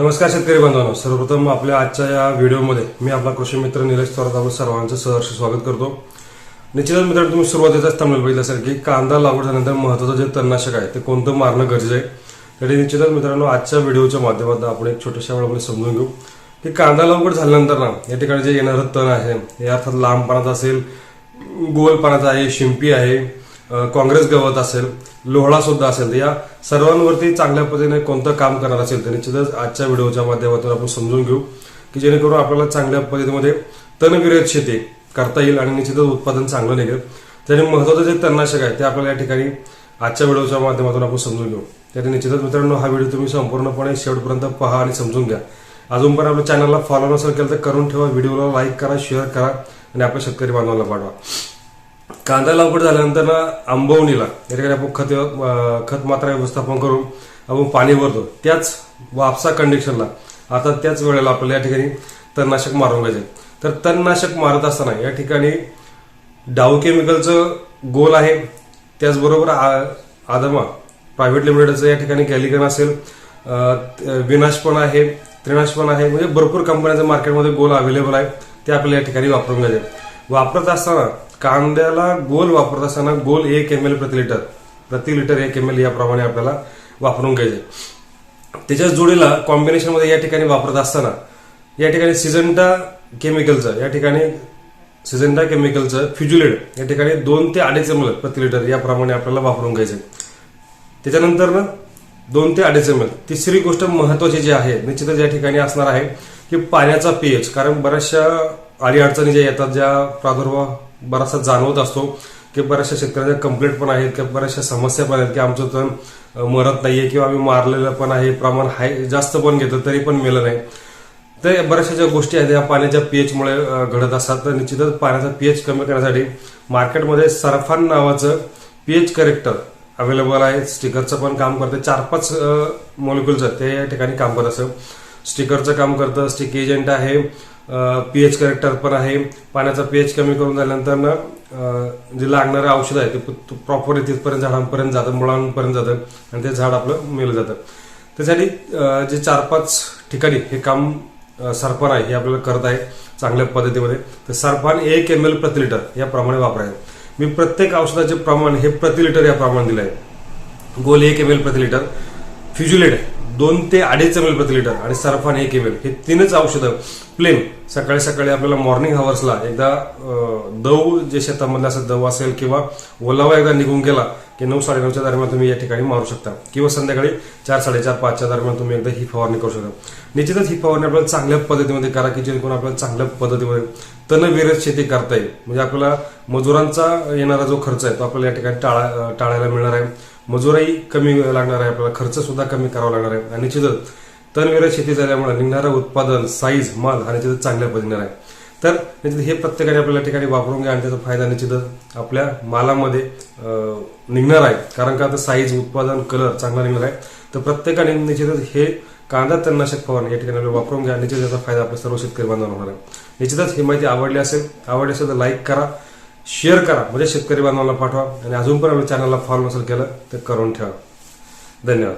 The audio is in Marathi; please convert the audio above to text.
नमस्कार शेतकरी बांधवांनो सर्वप्रथम आपल्या आजच्या या व्हिडिओमध्ये मी आपला कृषी मित्र निलेश थोरात आपलं सर्वांचं सहर्ष स्वागत करतो. निश्चितच मित्रांनो तुम्ही सुरुवातीचाच थांबलेलं बघितलं असेल की कांदा लागवड झाल्यानंतर महत्वाचं जे तणनाशक आहे ते कोणतं मारणं गरजेचं आहे? त्यासाठी निश्चितच मित्रांनो आजच्या व्हिडिओच्या माध्यमातून आपण एक छोट्याशा वेळामध्ये समजून घेऊ की कांदा लागवड झाल्यानंतर ना या ठिकाणी जे येणारं तण आहे हे अर्थात लांब पानाचं असेल गोल पानाचं आहे शिंपी आहे काँग्रेस गवत असेल लोहळा सुद्धा असेल. तर या सर्वांवरती चांगल्या पद्धतीने कोणतं काम करणार असेल तर निश्चितच आजच्या व्हिडिओच्या माध्यमातून आपण समजून घेऊ की जेणेकरून आपल्याला चांगल्या पद्धतीमध्ये तणविरहित शेती करता येईल आणि निश्चितच उत्पादन चांगलं निघेल. त्याने महत्वाचं जे तणनाशक आहे ते आपल्याला या ठिकाणी आजच्या व्हिडिओच्या माध्यमातून आपण समजून घेऊ. त्याने निश्चितच मित्रांनो हा व्हिडिओ तुम्ही संपूर्णपणे शेवटपर्यंत पहा आणि समजून घ्या. अजून पण आपल्या चॅनलला फॉलो नसेल केलं तर करून ठेवा. व्हिडिओला लाईक करा शेअर करा आणि आपल्या शेतकरी बांधवाला पाठवा. कांदा लागवड झाल्यानंतर ना आंबवणीला या ठिकाणी आपण खत खत मात्रा व्यवस्थापन करून आपण पाणी भरतो. त्याच वापसा कंडिशनला आता त्याच वेळेला आपल्याला या ठिकाणी तणनाशक मारून घ्यायचे तर तणनाशक मारत असताना या ठिकाणी डाव केमिकलचं गोल आहे. त्याचबरोबर आ- आदमा प्रायव्हेट लिमिटेडचं या ठिकाणी कॅलिकन असेल विनाश पण आहे त्रिनाश पण आहे. म्हणजे भरपूर कंपन्यांचं मार्केटमध्ये गोल अवेलेबल आहे. ते आपल्याला या ठिकाणी वापरून घ्यायचे वापरत असताना कांद्याला गोल वापरत असताना गोल एक एम एल प्रति लिटर प्रति लिटर एक एम एल याप्रमाणे आपल्याला वापरून घ्यायचे. त्याच्या जोडीला कॉम्बिनेशनमध्ये या ठिकाणी वापरत असताना या ठिकाणी सिजंटा केमिकलचं या ठिकाणी सिजंटा केमिकलचं फ्युज्युलेड या ठिकाणी दोन ते अडीच एम एल प्रति लिटर याप्रमाणे आपल्याला वापरून घ्यायचे. त्याच्यानंतर ना दोन ते अडीच एम एल तिसरी गोष्ट महत्वाची जी आहे निश्चितच या ठिकाणी असणार आहे की पाण्याचा पीएच कारण बऱ्याचशा अडीअडचणी ज्या येतात ज्या प्रादुर्भाव बराचसा जाणवत असतो की बऱ्याचशा शेतकऱ्यांच्या कंप्लेंट पण आहेत किंवा बऱ्याचशा समस्या पण आहेत की आमचं तण मरत नाहीये किंवा आम्ही मारलेलं पण आहे प्रमाण हाय जास्त पण घेतो तरी पण मेलं नाही. तर बऱ्याचशा ज्या गोष्टी आहेत या पाण्याच्या पीएचमुळे घडत असतात. तर निश्चितच पाण्याचा पीएच कमी करण्यासाठी मार्केटमध्ये सरफान नावाचं पीएच करेक्टर अवेलेबल आहे. स्टिकरचं पण काम करते. चार पाच मॉलिक्युलचं ते या ठिकाणी काम करत असं स्टिकरचं काम करतं. स्टिक एजंट आहे. पीएच करेक्टर पण आहे. पाण्याचा पीएच कमी करून झाल्यानंतर ना जे लागणारं औषध आहे ते प्रॉपर तिथपर्यंत झाडांपर्यंत जातं मुळांपर्यंत जातं आणि ते झाड आपलं मेलं जातं. त्यासाठी जे चार पाच ठिकाणी हे काम सरपान आहे हे आपल्याला करत आहे चांगल्या पद्धतीमध्ये तर सरपान एक एम एल प्रति लिटर याप्रमाणे वापरायचं. मी प्रत्येक औषधाचे प्रमाण हे प्रति लिटर या प्रमाण दिलं आहे गोल एक एम एल प्रति लिटर. फ्युज्युलेट दोन ते अडीच एम एल प्रति लिटर आणि सरफान एक एम एल हे तीनच औषधं प्लेन सकाळी सकाळी आपल्याला मॉर्निंग हवर्सला एकदा दव जे शेतामधलं असं दव असेल किंवा ओलावा एकदा निघून गेला की नऊ साडेनऊच्या दरम्यान तुम्ही या ठिकाणी मारू शकता. किंवा संध्याकाळी चार साडेचार पाचच्या दरम्यान तुम्ही एकदा ही फवारणी करू शकता. निश्चितच ही फवारणी आपल्याला चांगल्या पद्धतीमध्ये करा की जेणेकरून आपल्याला चांगल्या पद्धतीमध्ये तणविरत शेती करता येईल. म्हणजे आपल्याला मजुरांचा येणारा जो खर्च आहे तो आपल्याला या ठिकाणी टाळा टाळायला मिळणार आहे. मजुराही कमी लागणार आहे आपल्याला खर्च सुद्धा कमी करावा लागणार आहे. आणि निश्चितच तनविरत शेती झाल्यामुळे निघणारं उत्पादन साईज माल हा निश्चितच चांगल्या पद्धतीने आहे तर निश्चित हे प्रत्येकाने आपल्या ठिकाणी वापरून घ्या आणि त्याचा फायदा निश्चितच आपल्या मालामध्ये निघणार आहे. कारण का आता साईज उत्पादन कलर चांगला निघणार आहे. तर प्रत्येकाने निश्चितच हे कांदा तणनाशक फवारणी या ठिकाणी आपल्याला वापरून घ्या. निश्चित याचा फायदा आपल्या सर्व शेतकरी बांधवांना होणार आहे. निश्चितच ही माहिती आवडली असेल आवडली असेल तर लाईक करा. शेअर करा. म्हणजे शेतकरी बांधवांना पाठवा. आणि अजून पण आपल्या चॅनलला फॉलो नसेल केलं तर करून ठेवा. धन्यवाद.